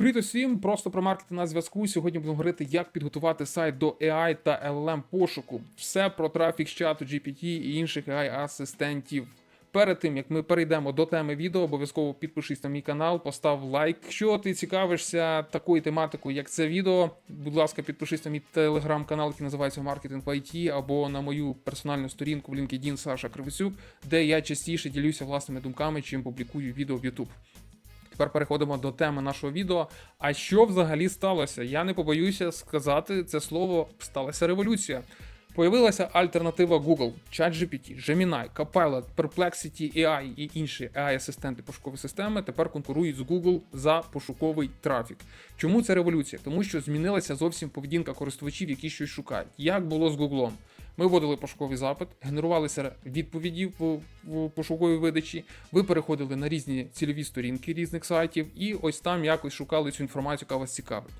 Привіт усім, просто про маркетинг на зв'язку. Сьогодні будемо говорити, як підготувати сайт до AI та LLM пошуку. Все про трафік з чату GPT і інших AI асистентів. Перед тим як ми перейдемо до теми відео, обов'язково підпишись на мій канал, постав лайк. Якщо ти цікавишся такою тематикою, як це відео, будь ласка, підпишись на мій телеграм-канал, який називається Маркетинг в IT, або на мою персональну сторінку в LinkedIn Саша Кривицюк, де я частіше ділюся власними думками, чим публікую відео в YouTube. Тепер переходимо до теми нашого відео. А що взагалі сталося? Я не побоюся сказати це слово. Сталася революція. Появилася альтернатива Google, ChatGPT, Gemini, Copilot, Perplexity AI і інші AI-асистенти пошукової системи тепер конкурують з Google за пошуковий трафік. Чому це революція? Тому що змінилася зовсім поведінка користувачів, які щось шукають. Як було з Google? Ми вводили пошуковий запит, генерувалися відповіді в, в пошуковій видачі. Ви переходили на різні цільові сторінки різних сайтів, і ось там якось шукали цю інформацію, яка вас цікавить.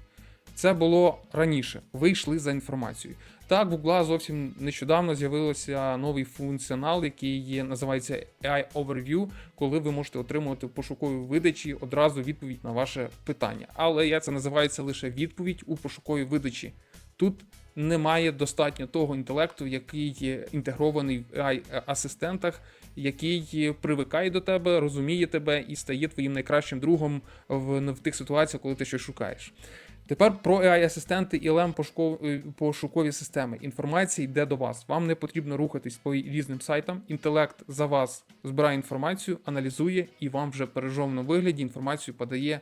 Це було раніше. Ви йшли за інформацією. Так, в Google зовсім нещодавно з'явився новий функціонал, який є, називається AI Overview, коли ви можете отримувати в пошуковій видачі одразу відповідь на ваше питання. Але я це називається лише відповідь у пошуковій видачі. Тут немає достатньо того інтелекту, який є інтегрований в AI-асистентах, який привикає до тебе, розуміє тебе і стає твоїм найкращим другом в, в тих ситуаціях, коли ти щось шукаєш. Тепер про AI-асистенти і LM пошукові системи. Інформація йде до вас. Вам не потрібно рухатись по різним сайтам. Інтелект за вас збирає інформацію, аналізує і вам вже в пережовному вигляді інформацію подає е,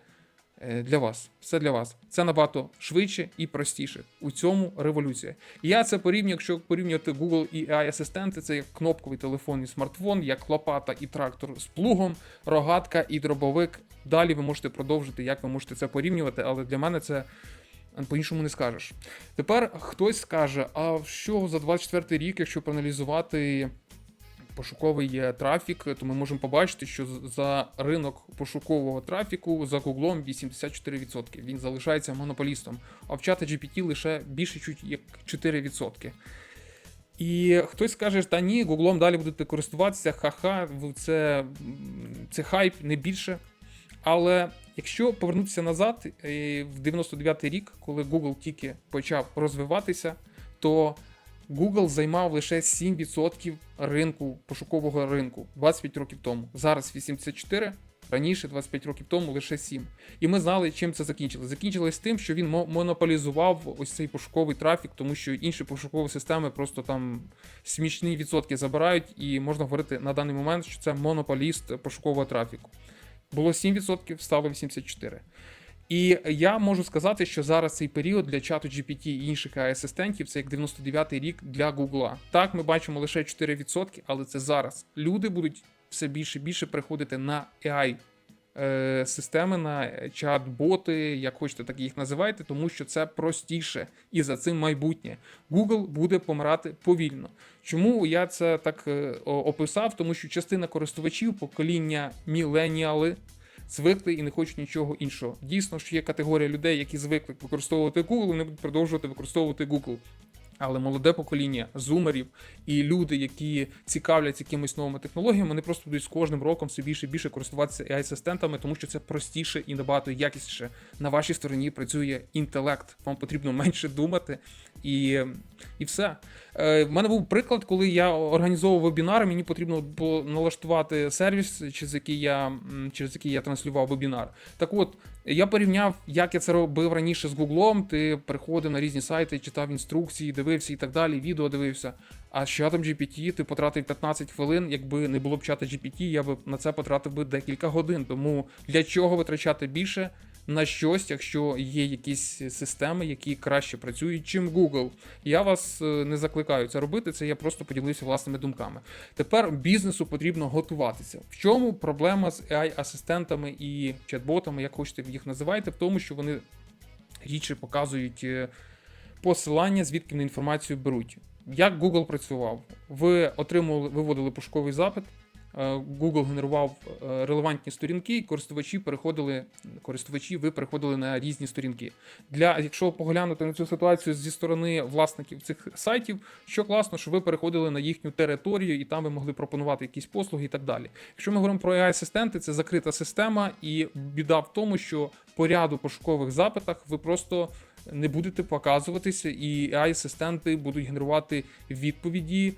для вас. Все для вас. Це набагато швидше і простіше. У цьому революція. Я це порівнюю, якщо порівнювати Google і AI-асистенти, це як кнопковий телефон і смартфон, як лопата і трактор з плугом, рогатка і дробовик. Далі ви можете продовжити, як ви можете це порівнювати, але для мене це по-іншому не скажеш. Тепер хтось скаже: а що за 24 рік, якщо проаналізувати пошуковий е, трафік, то ми можемо побачити, що за ринок пошукового трафіку за Google 84%. Він залишається монополістом, а в чата GPT лише більше чуть як 4%. І хтось скаже, та ні, Гуглом далі будете користуватися, ха-ха, це, це хайп не більше. Але якщо повернутися назад, е, в 99-й рік, коли Google тільки почав розвиватися, то Google займав лише 7% ринку пошукового ринку 25 років тому. Зараз 84%, раніше, 25 років тому, лише 7. І ми знали, чим це закінчилось. Закінчилось тим, що він монополізував ось цей пошуковий трафік, тому що інші пошукові системи просто там смішні відсотки забирають, і можна говорити на даний момент, що це монополіст пошукового трафіку. Було 7%, стало 84%. І я можу сказати, що зараз цей період для чату GPT і інших асистентів це як 99-й рік для Гугла. Так, ми бачимо лише 4%, але це зараз. Люди будуть все більше і більше приходити на AI е, системи, на чат-боти, як хочете, так їх називайте, тому що це простіше і за цим майбутнє. Google буде помирати повільно. Чому я це так е, описав? Тому що частина користувачів покоління міленіали звикли і не хочуть нічого іншого. Дійсно, що є категорія людей, які звикли використовувати Google, вони будуть продовжувати використовувати Google. Але молоде покоління зумерів і люди, які цікавляться якимись новими технологіями, вони просто будуть з кожним роком все більше і більше користуватися AI-асистентами, тому що це простіше і набагато якісніше. На вашій стороні працює інтелект. Вам потрібно менше думати і і все. Е, В мене був приклад, коли я організовував вебінар, мені потрібно було налаштувати сервіс, через який я через який я транслював вебінар. Так от, я порівняв, як я це робив раніше з Гуглом. Ти приходив на різні сайти, читав інструкції, дивився і так далі, відео дивився. А з чатом GPT ти потратив 15 хвилин. Якби не було б чата GPT, я би на це потратив би декілька годин. Тому для чого витрачати більше? На щось, якщо є якісь системи, які краще працюють, чим Google. Я вас е, не закликаю це робити, це я просто поділився власними думками. Тепер бізнесу потрібно готуватися. В чому проблема з AI-асистентами і чат-ботами, як хочете їх називайте, в тому, що вони рідше показують е, посилання, звідки вони інформацію беруть. Як Google працював? Ви отримували, виводили пошуковий запит. Е, Google генерував е, релевантні сторінки, і користувачі переходили, користувачі, ви переходили на різні сторінки. Для якщо поглянути на цю ситуацію зі сторони власників цих сайтів, що класно, що ви переходили на їхню територію і там ви могли пропонувати якісь послуги і так далі. Якщо ми говоримо про AI-асистенти, це закрита система, і біда в тому, що по ряду пошукових запитах ви просто не будете показуватися, і AI-асистенти будуть генерувати відповіді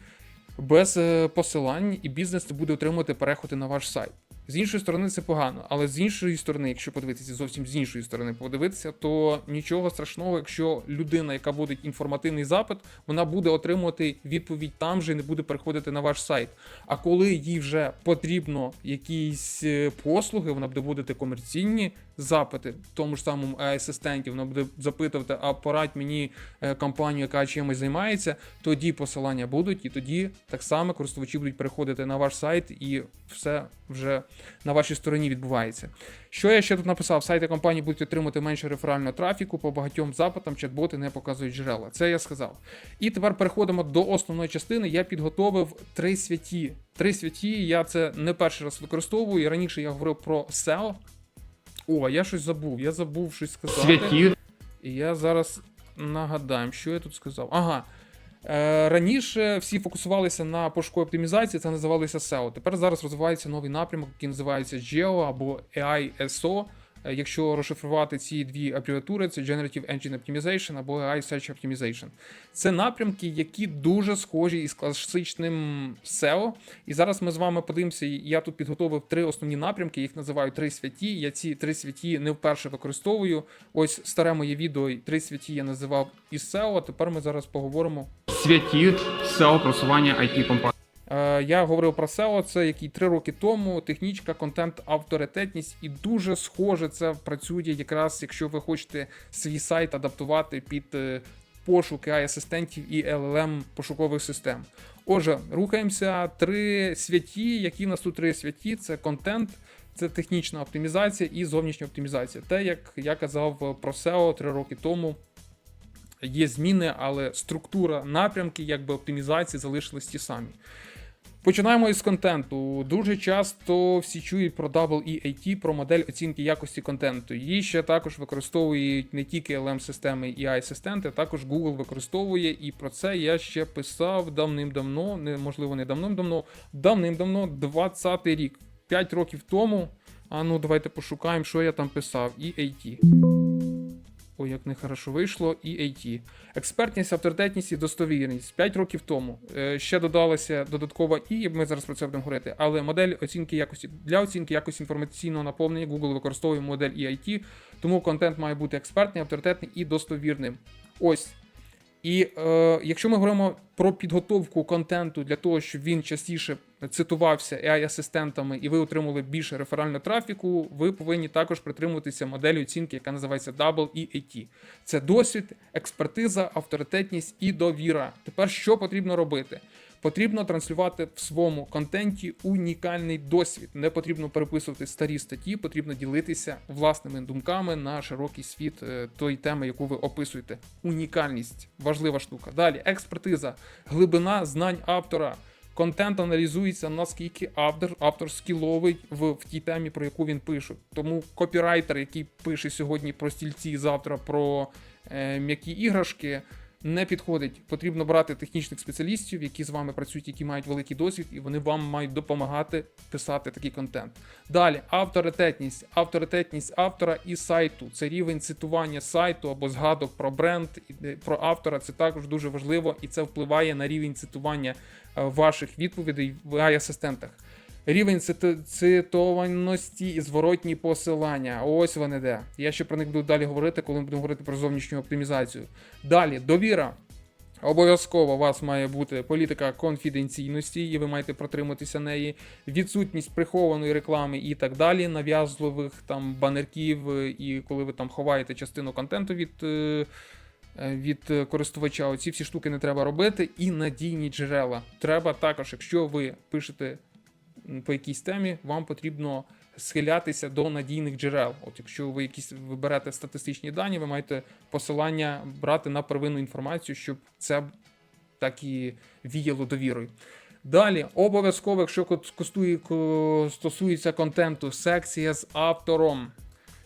без е, посилань, і бізнес не буде отримувати переходи на ваш сайт. З іншої сторони, це погано, але з іншої сторони, якщо подивитися зовсім з іншої сторони, подивитися, то нічого страшного, якщо людина, яка буде інформативний запит, вона буде отримувати відповідь там же і не буде переходити на ваш сайт. А коли їй вже потрібно якісь е, послуги, вона буде комерційні запити, тому ж самому асистенті, вона буде запитувати, а порадь мені е, компанію, яка чимось займається, тоді посилання будуть, і тоді так само користувачі будуть переходити на ваш сайт, і все вже на вашій стороні відбувається. Що я ще тут написав? Сайти компанії будуть отримати менше реферального трафіку по багатьом запитам, чат-боти не показують джерела. Це я сказав. І тепер переходимо до основної частини. Я підготовив три святі. Три святі. Я це не перший раз використовую. І раніше я говорив про SEO. О, я щось забув. Я забув щось сказати. Святі. І я зараз нагадаю, що я тут сказав. Ага. Е, раніше всі фокусувалися на пошуковій оптимізації, це називалося SEO. Тепер зараз розвивається новий напрямок, який називається GEO або AI SO. Е, Якщо розшифрувати ці дві абревіатури, це Generative Engine Optimization або AI Search Optimization. Це напрямки, які дуже схожі із класичним SEO. І зараз ми з вами подивимося. Я тут підготовив три основні напрямки, їх називаю три святі. Я ці три святі не вперше використовую. Ось старе моє відео три святі я називав із SEO. А тепер ми зараз поговоримо Святі SEO просування IT компанії. Е, Я говорив про SEO, це який три роки тому. Технічка, контент, авторитетність, і дуже схоже це працює якраз, якщо ви хочете свій сайт адаптувати під е, пошук AI асистентів і LLM пошукових систем. Отже, рухаємося. Три святі. Які в нас тут три святі? Це контент. Це технічна оптимізація і зовнішня оптимізація. Те, як я казав про SEO три роки тому, є зміни, але структура напрямки, якби оптимізації залишились ті самі. Починаємо із контенту. Дуже часто всі чують про WEAT, про модель оцінки якості контенту. Її ще також використовують не тільки LM-системи і AI-асистенти, також Google використовує, і про це я ще писав давним-давно, не можливо, не давним-давно, давним-давно, 20-й рік, 5 років тому. А ну, давайте пошукаємо, що я там писав. EAT. Ой, як нехорошо вийшло, і AT. Експертність, авторитетність і достовірність. 5 років тому е, ще додалася додаткова і, ми зараз про це будемо говорити. Але модель оцінки якості для оцінки якості інформаційного наповнення Google використовує модель EIT, тому контент має бути експертний, авторитетний і достовірним. Ось. І е, якщо ми говоримо про підготовку контенту для того, щоб він частіше цитувався AI-асистентами і ви отримали більше реферального трафіку, ви повинні також притримуватися моделі оцінки, яка називається WEAT. Це досвід, експертиза, авторитетність і довіра. Тепер що потрібно робити? Потрібно транслювати в своєму контенті унікальний досвід. Не потрібно переписувати старі статті, потрібно ділитися власними думками на широкий світ е, тої теми, яку ви описуєте. Унікальність важлива штука. Далі експертиза, глибина знань автора. Контент аналізується наскільки автор, автор скіловий в, в тій темі, про яку він пише. Тому копірайтер, який пише сьогодні про стільці, завтра про е, м'які іграшки, не підходить. Потрібно брати технічних спеціалістів, які з вами працюють, які мають великий досвід, і вони вам мають допомагати писати такий контент. Далі авторитетність, авторитетність автора і сайту. Це рівень цитування сайту або згадок про бренд, е, про автора. Це також дуже важливо, і це впливає на рівень цитування е, ваших відповідей в AI-асистентах. Рівень цитованості і зворотні посилання. Ось вони де. Я ще про них буду далі говорити, коли ми будемо говорити про зовнішню оптимізацію. Далі, довіра. Обов'язково у вас має бути політика конфіденційності, і ви маєте протриматися неї, відсутність прихованої реклами і так далі, нав'язливих там банерків, і коли ви там ховаєте частину контенту від. е, Від користувача оці всі штуки не треба робити, і надійні джерела. Треба також, якщо ви пишете по якійсь темі, вам потрібно схилятися до надійних джерел. От якщо ви якісь виберете статистичні дані, ви маєте посилання брати на первинну інформацію, щоб це так і віяло довірою. Далі, обов'язково, якщо стосується контенту, секція з автором.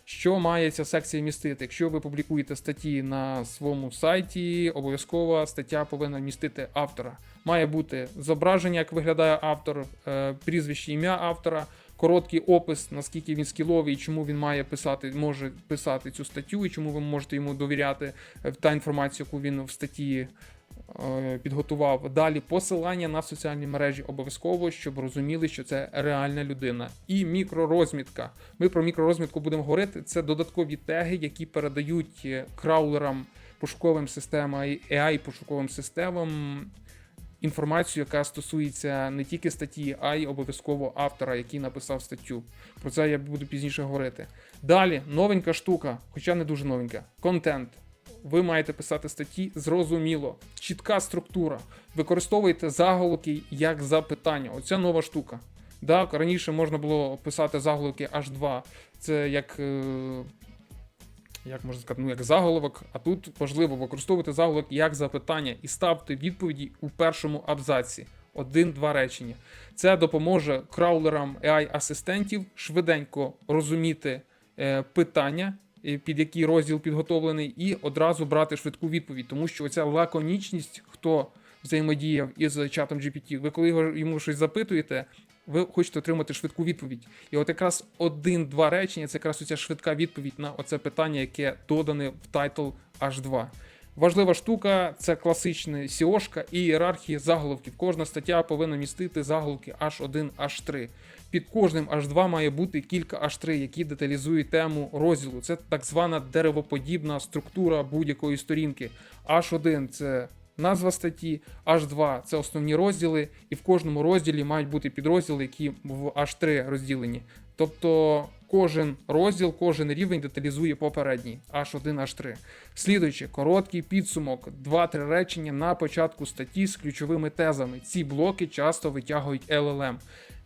Що має ця секція містити? Якщо ви публікуєте статті на своєму сайті, обов'язково стаття повинна містити автора. Має бути зображення, як виглядає автор, е, прізвище, ім'я автора, короткий опис, наскільки він скіловий, і чому він має писати, може писати цю статтю, і чому ви можете йому довіряти е, та інформацію, яку він в статті підготував. Далі посилання на соціальні мережі обов'язково, щоб розуміли, що це реальна людина. І мікророзмітка. Ми про мікророзмітку будемо говорити. Це додаткові теги, які передають е, краулерам, пошуковим системам, AI пошуковим системам. Інформацію, яка стосується не тільки статті, а й обов'язково автора, який написав статтю. Про це я буду пізніше говорити. Далі новенька штука, хоча не дуже новенька. Контент. Ви маєте писати статті зрозуміло, чітка структура. Використовуйте заголовки як запитання. Оця нова штука. Так, раніше можна було писати заголовки H2. Це як, е, як можна сказати, ну як заголовок, а тут важливо використовувати заголовок як запитання і ставте відповіді у першому абзаці. Один-два речення. Це допоможе краулерам AI-асистентів швиденько розуміти е, питання, під який розділ підготовлений, і одразу брати швидку відповідь, тому що оця лаконічність, хто взаємодіяв із чатом GPT, ви коли його- йому щось запитуєте, ви хочете отримати швидку відповідь. І от якраз один-два речення це якраз оця швидка відповідь на оце питання, яке додане в тайтл H2. Важлива штука це класична SEO-шка і ієрархія заголовків. Кожна стаття повинна містити заголовки H1, H3. Під кожним H2 має бути кілька H3, які деталізують тему розділу. Це так звана деревоподібна структура будь-якої сторінки. H1 це назва статті, H2 це основні розділи, і в кожному розділі мають бути підрозділи, які в H3 розділені. Тобто кожен розділ, кожен рівень деталізує попередній H1, H3. Слідуючи, короткий підсумок, 2-3 речення на початку статті з ключовими тезами. Ці блоки часто витягують LLM.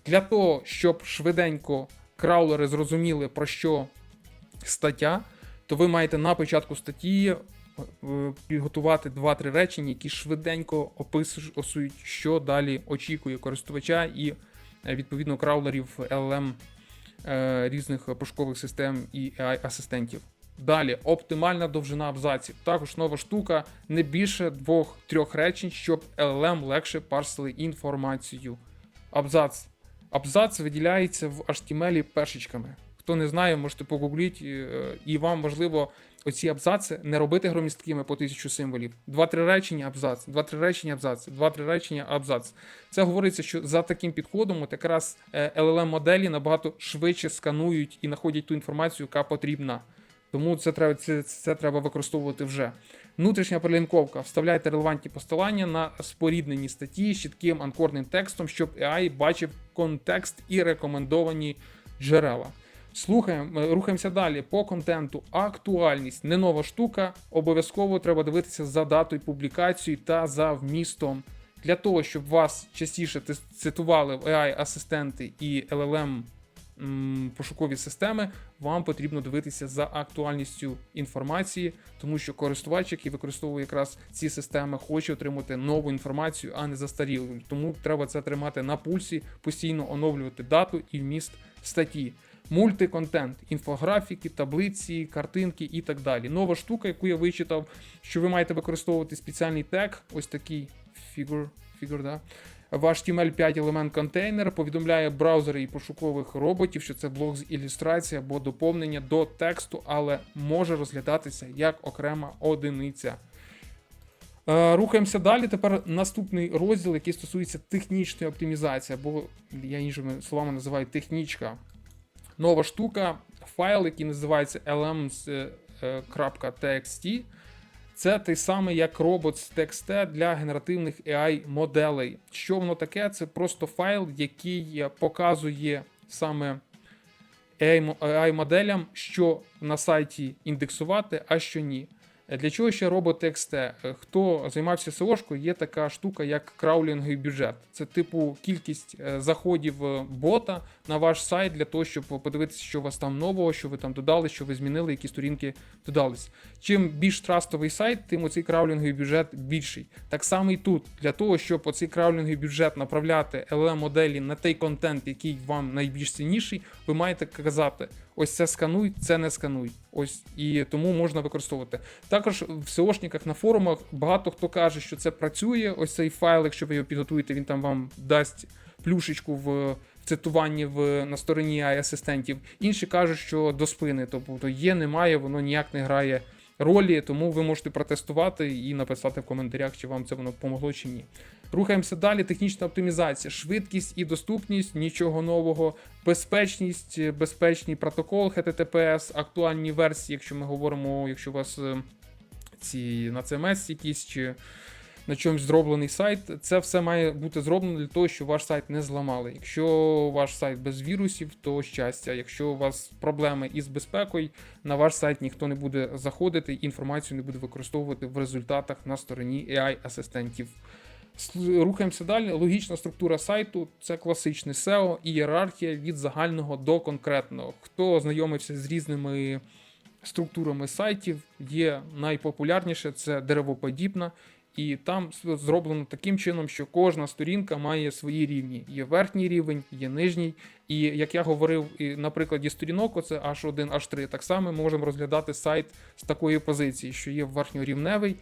Для того, щоб швиденько краулери зрозуміли, про що стаття, то ви маєте на початку статті е, підготувати 2-3 речення, які швиденько описують, що далі очікує користувача і е, відповідно краулерів LLM е, різних пошукових систем і AI-асистентів. Далі оптимальна довжина абзаців. Також нова штука не більше двох-трьох речень, щоб LLM легше парсили інформацію. Абзац. Абзац виділяється в HTML першечками. Хто не знає, можете погугліть, е, і вам важливо оці абзаци не робити громісткими по тисячу символів. Два-три речення абзац, два-три речення абзац, два-три речення абзац. Це говориться, що за таким підходом от якраз LLM моделі набагато швидше сканують і знаходять ту інформацію, яка потрібна. Тому це треба, це, це треба використовувати вже. Внутрішня прилінковка. Вставляйте релевантні посилання на споріднені статті з чітким анкорним текстом, щоб AI бачив контекст і рекомендовані джерела. Слухаємо, рухаємося далі по контенту. Актуальність не нова штука. Обов'язково треба дивитися за датою публікації та за вмістом. Для того, щоб вас частіше цитували в AI-асистенти і LLM пошукові системи, вам потрібно дивитися за актуальністю інформації, тому що користувач, який використовує якраз ці системи, хоче отримати нову інформацію, а не застарілу. Тому треба це тримати на пульсі, постійно оновлювати дату і вміст статті. Мультиконтент, інфографіки, таблиці, картинки і так далі. Нова штука, яку я вичитав, що ви маєте використовувати спеціальний тег, ось такий figure, figure, да? В HTML5 елемент контейнер повідомляє браузери і пошукових роботів, що це блок з ілюстрації або доповнення до тексту, але може розглядатися як окрема одиниця. Е, Рухаємося далі. Тепер наступний розділ, який стосується технічної оптимізації, або я іншими словами називаю технічка. Нова штука, файл, який називається lms.txt. Це той самий як робот з TXT для генеративних AI моделей. Що воно таке? Це просто файл, який показує саме AI моделям, що на сайті індексувати, а що ні. Для чого ще робот.txt? Е, Хто займався SEO-шкою, є така штука, як краулінговий бюджет. Це типу кількість е, заходів е, бота на ваш сайт для того, щоб подивитися, що у вас там нового, що ви там додали, що ви змінили, які сторінки додались. Чим більш трастовий сайт, тим оцей краулінговий бюджет більший. Так само і тут, для того, щоб оцей краулінговий бюджет направляти LLM-моделі на той контент, який вам найбільш цінніший, ви маєте казати: ось це скануй, це не скануй. Ось і тому можна використовувати. Також в SEOшниках на форумах багато хто каже, що це працює. Ось цей файл, якщо ви його підготуєте, він там вам дасть плюшечку в. Цитуванні в на стороні асистентів. Інші кажуть, що до спини, тобто є, немає, воно ніяк не грає ролі, тому ви можете протестувати і написати в коментарях, чи вам це воно помогло чи ні. Рухаємося далі. Технічна оптимізація, швидкість і доступність, нічого нового, безпечність, безпечний протокол HTTPS, актуальні версії, якщо ми говоримо, якщо у вас е, ці на CMS якісь чи на чомусь зроблений сайт, це все має бути зроблено для того, щоб ваш сайт не зламали. Якщо ваш сайт без вірусів, то щастя. Якщо у вас проблеми із безпекою, на ваш сайт ніхто не буде заходити, інформацію не буде використовувати в результатах на стороні AI-асистентів. Рухаємося далі. Логічна структура сайту це класичний SEO, ієрархія від загального до конкретного. Хто ознайомився з різними структурами сайтів, є найпопулярніше це деревоподібна. І там зроблено таким чином, що кожна сторінка має свої рівні. Є верхній рівень, є нижній. І як я говорив на прикладі сторінок, оце H1, H3, так само ми можемо розглядати сайт з такої позиції, що є верхньорівневий,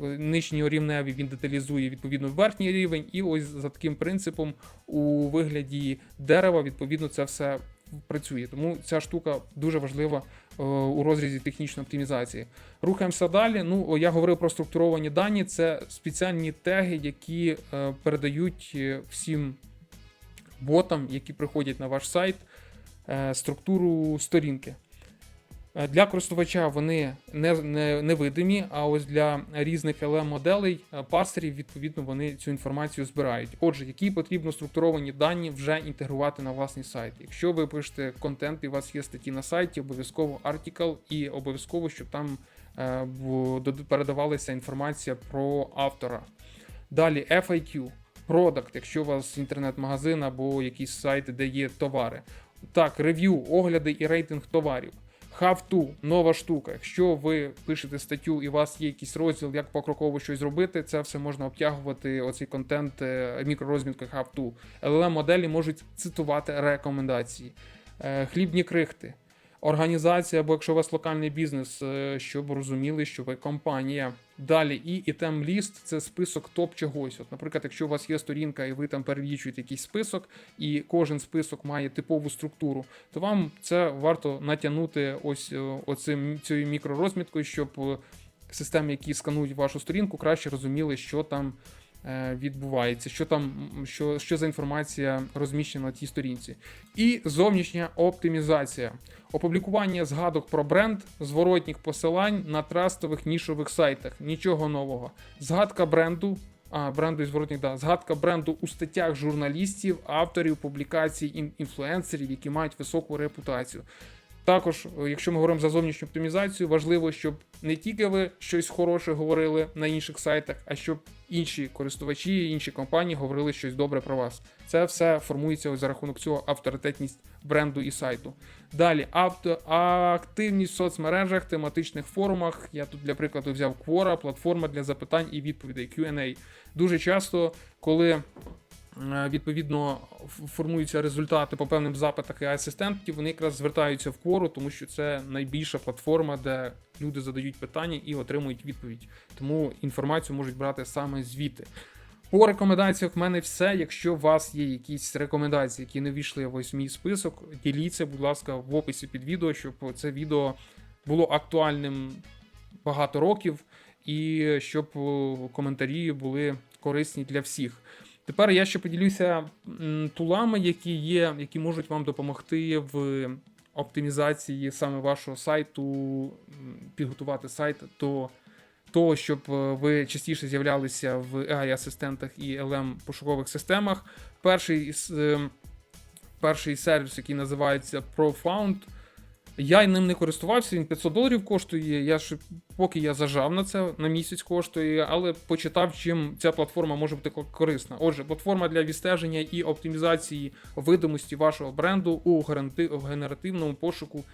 е, нижньорівневий він деталізує відповідно верхній рівень, і ось за таким принципом у вигляді дерева відповідно це все працює. Тому ця штука дуже важлива е, у розрізі технічної оптимізації. Рухаємося далі. Ну, я говорив про структуровані дані. Це спеціальні теги, які е, передають е, всім ботам, які приходять на ваш сайт, структуру сторінки. Е, Для користувача вони не, не, невидимі, а ось для різних LM-моделей, е, парсерів, відповідно, вони цю інформацію збирають. Отже, які потрібно структуровані дані вже інтегрувати на власний сайт. Якщо ви пишете контент і у вас є статті на сайті, обов'язково артикл і обов'язково, щоб там е, передавалася інформація про автора. Далі FAQ, Product, якщо у вас інтернет-магазин або якийсь сайт, де є товари. Так, рев'ю, огляди і рейтинг товарів. To – нова штука. Якщо ви пишете статтю і у вас є якийсь розділ, як покроково щось зробити, це все можна обтягувати оцей контент мікророзмітки хавту, to. LLM моделі можуть цитувати рекомендації. Е, Хлібні крихти. Організація, або якщо у вас локальний бізнес, е, щоб розуміли, що ви компанія. Далі і ітем ліст це список топ чогось. От, наприклад, якщо у вас є сторінка і ви там перелічуєте якийсь список, і кожен список має типову структуру, то вам це варто натягнути ось е, оцим цією мікророзміткою, щоб системи, які сканують вашу сторінку, краще розуміли, що там відбувається, що там що, що за інформація розміщена на тій сторінці. І зовнішня оптимізація. Опублікування згадок про бренд, зворотніх посилань на трастових нішових сайтах. Нічого нового. Згадка бренду. А, бренду і зворотних, да. Згадка бренду у статтях журналістів, авторів, публікацій, ін- інфлюенсерів, які мають високу репутацію. Також, е, якщо ми говоримо за зовнішню оптимізацію, важливо, щоб не тільки ви щось хороше говорили на інших сайтах, а щоб інші користувачі, інші компанії говорили щось добре про вас. Це все формується за рахунок цього авторитетність бренду і сайту. Далі авто, активність в соцмережах, тематичних форумах. Я тут для прикладу взяв Quora, платформа для запитань і відповідей Q&A. Дуже часто, коли відповідно формуються результати по певним запитах і асистентів, вони якраз звертаються в Quora, тому що це найбільша платформа, де люди задають питання і отримують відповідь. Тому інформацію можуть брати саме звідти. По рекомендаціях в мене все. Якщо у вас є якісь рекомендації, які не війшли в ось мій список, діліться, будь ласка, в описі під відео, щоб це відео було актуальним багато років, і щоб е, коментарі були корисні для всіх. Тепер я ще поділюся тулами, які є, які можуть вам допомогти в оптимізації саме вашого сайту, підготувати сайт до того, щоб е, ви частіше з'являлися в AI-асистентах і LM-пошукових системах. Перший, е, перший сервіс, який називається Profound, Я ним не користувався, він 500 доларів коштує. Я ж поки я зажав на це на місяць коштує, але почитав, чим ця платформа може бути ко- корисна. Отже, платформа для відстеження і оптимізації видимості вашого бренду у генерати- генеративному пошуку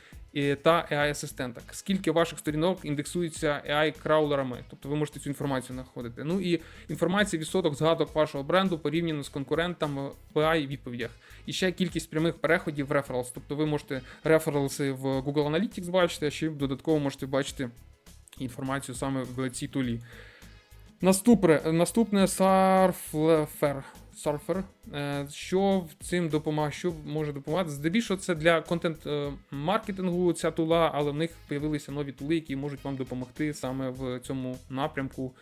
та AI-асистентах. Скільки ваших сторінок індексується AI-краулерами, тобто ви можете цю інформацію знаходити. Ну і інформація відсоток згадок вашого бренду порівняно з конкурентами в AI-відповідях. І ще кількість прямих переходів в referrals. Тобто ви можете рефералси в Google Analytics бачити, а ще додатково можете бачити інформацію саме в цій тулі. Наступне, наступне Surfer. Surfer. Е, Що цим допомагає, що може допомагати? Здебільшого це для контент-маркетингу ця тула, але в них з'явилися нові тули, які можуть вам допомогти саме в цьому напрямку,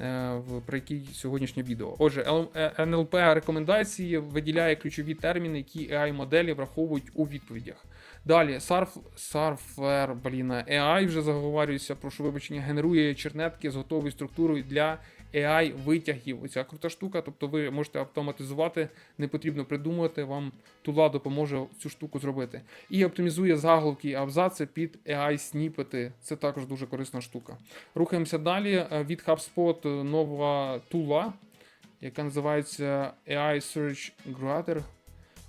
е, про який сьогоднішнє відео. Отже, е, NLP рекомендації виділяє ключові терміни, які AI-моделі враховують у відповідях. Далі, Surf, Surfer, блін, AI вже заговорюється, прошу вибачення, генерує чернетки з готовою структурою для AI витягів. Оця крута штука. Тобто ви можете автоматизувати, не потрібно придумувати, вам тула допоможе цю штуку зробити. І оптимізує заголовки і абзаци під AI сніпети. Це також дуже корисна штука. Рухаємося далі. Е, Від HubSpot нова тула, яка називається AI Search Grader.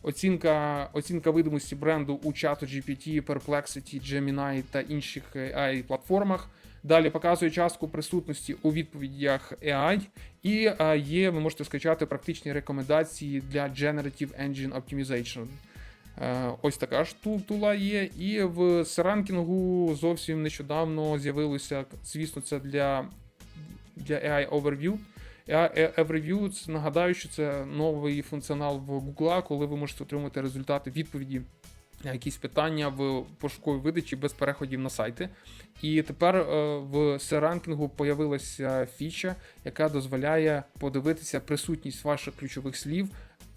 Оцінка, оцінка видимості бренду у чату GPT, Perplexity, Gemini та інших AI платформах. Далі показує частку присутності у відповідях AI. І е, є, ви можете скачати практичні рекомендації для Generative Engine Optimization. Е, Ось така ж ту- тула є. І в серанкінгу зовсім нещодавно з'явилося, звісно, це для, для AI Overview. Це, нагадаю, що це новий функціонал в Google, коли ви можете отримати результати відповіді якісь питання в пошуковій видачі без переходів на сайти. І тепер е, в C-ранкінгу появилася фіча, яка дозволяє подивитися присутність ваших ключових слів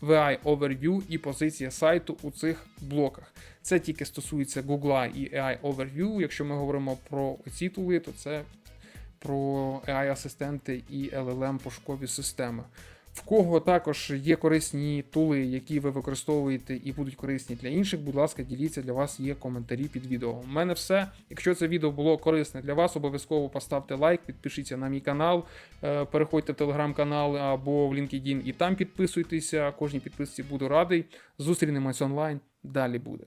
AI Overview і позиція сайту у цих блоках. Це тільки стосується Google і AI Overview. Якщо ми говоримо про ці то це про AI-асистенти і LLM пошукові системи. В кого також є корисні тули, які ви використовуєте і будуть корисні для інших, будь ласка, діліться, для вас є коментарі під відео. У мене все. Якщо це відео було корисне для вас, обов'язково поставте лайк, підпишіться на мій канал, е, переходьте в телеграм-канал або в LinkedIn і там підписуйтеся. Кожній підписці буду радий. Зустрінемось онлайн. Далі буде.